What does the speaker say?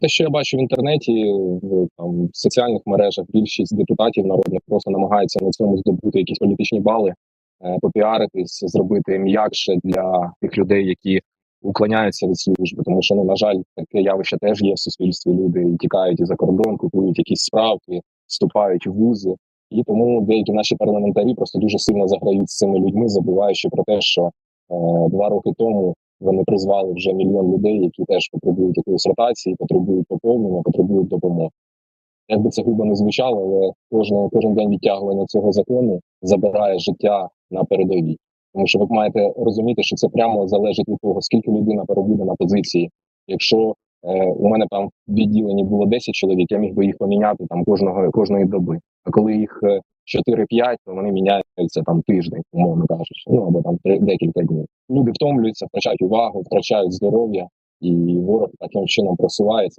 Те, що я бачу в інтернеті, в там в соціальних мережах, більшість депутатів народних просто намагаються на цьому здобути якісь політичні бали, е, попіаритись, зробити м'якше для тих людей, які уклоняються від служби. Тому що ну на жаль, таке явище теж є в суспільстві. Люди тікають і за кордон, купують якісь справки, вступають в вузи. І тому деякі наші парламентарі просто дуже сильно заграють з цими людьми, забуваючи про те, що е, два роки тому вони призвали вже мільйон людей, які теж потребують якоїсь ротації, потребують поповнення, потребують допомоги. Як би це грубо не звучало, але кожен, кожен день відтягування цього закону забирає життя на передовій. Тому що ви маєте розуміти, що це прямо залежить від того, скільки людина перебуде на позиції. Якщо е, у мене там в відділенні було 10 чоловік, я міг би їх поміняти там кожного кожної доби. А коли їх е, 4-5, то вони міняються там тиждень, умовно кажучи, ну або там декілька днів. Люди втомлюються, втрачають увагу, втрачають здоров'я, і ворог таким чином просувається.